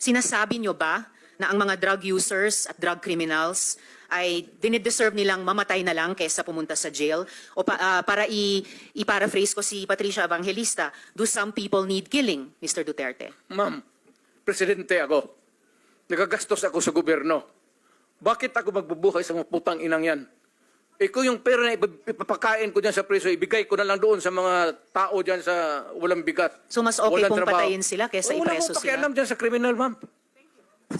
sinasabi nyo ba na ang mga drug users at drug criminals ay dinideserve nilang mamatay na lang kaysa pumunta sa jail? O pa- ah, para i- i-paraphrase ko si Patricia Evangelista, do some people need killing, Mr. Duterte? Ma'am, presidente ako. Nagagastos ako sa gobyerno. Bakit ako magbubuhay sa mga putang inang yan? Eh kung yung pera na ipap- ipapakain ko dyan sa preso, ibigay ko na lang doon sa mga tao dyan sa walang bigat. So mas okay walang pong trabaho. patayin sila kaysa Wala ipreso sila? pakialam dyan sa kriminal, ma'am.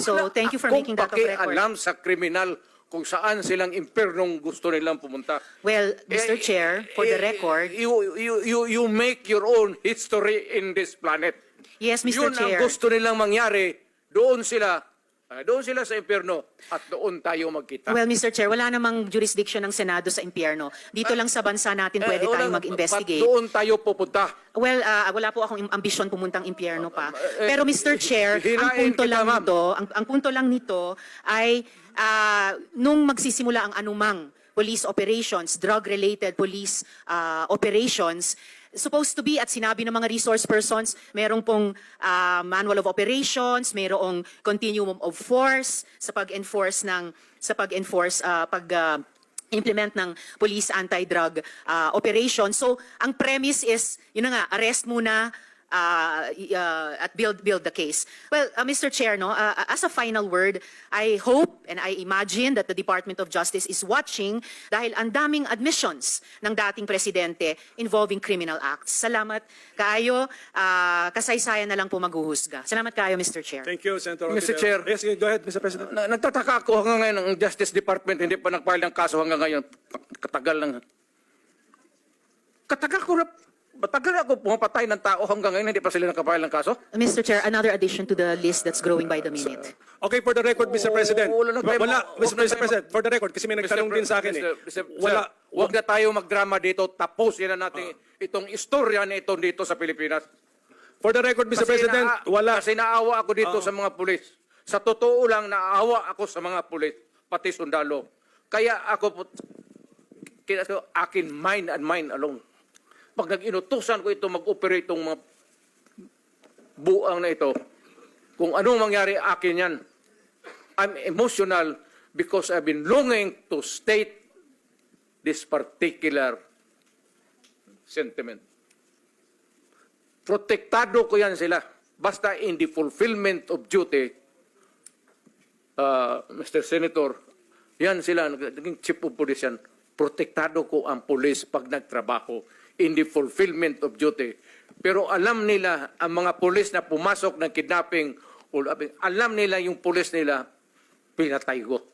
So thank you for making that of Kung record. pakialam sa kriminal kung saan silang impernong gusto nilang pumunta. Well, Mr. Eh, Chair, for the eh, record, You, you, you, you make your own history in this planet. yes, Mr. Yun Chair. ang gusto nilang mangyari. Doon sila, ah, doon sila sa impyerno at doon tayo magkita. Well, Mr. Chair, wala namang jurisdiction ng Senado sa impyerno. Dito lang sa bansa natin pwede Eh, tayong mag-investigate. At doon tayo pupunta. Well, ah, wala po akong ambisyon pumuntang impyerno pa. Eh, Pero Mr. Chair, ang punto lang nito, ang, ang punto lang nito ay ah, nung magsisimula ang anumang police operations, drug-related police ah, operations, supposed to be at sinabi ng mga resource persons, merong pong ah, manual of operations, merong continuum of force sa pag-enforce ng sa pag-enforce ah, pag ah, implement ng police anti-drug uh, operation. So, ang premise is, yun na nga, arrest muna uh, uh, at build build the case. Well, uh, Mr. Chair, no, uh, as a final word, I hope and I imagine that the Department of Justice is watching dahil ang daming admissions ng dating presidente involving criminal acts. Salamat kaayo, uh, kasaysayan na lang po maghuhusga. Salamat kaayo, Mr. Chair. Thank you, Senator Mr. Chair. Yes, go ahead, Mr. President. Na, nagtataka ako hanggang ngayon ang Justice Department hindi pa nag-file ng kaso hanggang ngayon. Katagal lang. Katagal ko na, matagal na ako pumapatay ng tao hanggang ngayon hindi pa sila nakapile ng kaso. Mr. Chair, another addition to the list that's growing by the minute. Okay, for the record, Mr. President. wala na tayo Wala, Mr. wala Mr. tayo President, for the record, kasi may nagtanong din sa akin eh. Mr. Mr. Wala, Sir, Huwag na tayo magdrama dito. Tapusin na natin itong istorya na ito dito sa Pilipinas. for the record, Mr. Kasi President, naa- wala. Kasi naawa ako dito sa mga pulis. Sa totoo lang, naawa ako sa mga pulis, pati sundalo. Kaya ako po, kaya ko, akin mind and mind alone. Pag nag-inutusan ko ito, mag-operate itong mga buang na ito, kung anong mangyari akin yan, I'm emotional because I've been longing to state this particular sentiment protektado ko yan sila. Basta in the fulfillment of duty, uh, Mr. Senator, yan sila, naging chief of police yan, protektado ko ang police pag nagtrabaho in the fulfillment of duty. Pero alam nila, ang mga police na pumasok ng kidnapping, alam nila yung police nila, pinatay ko.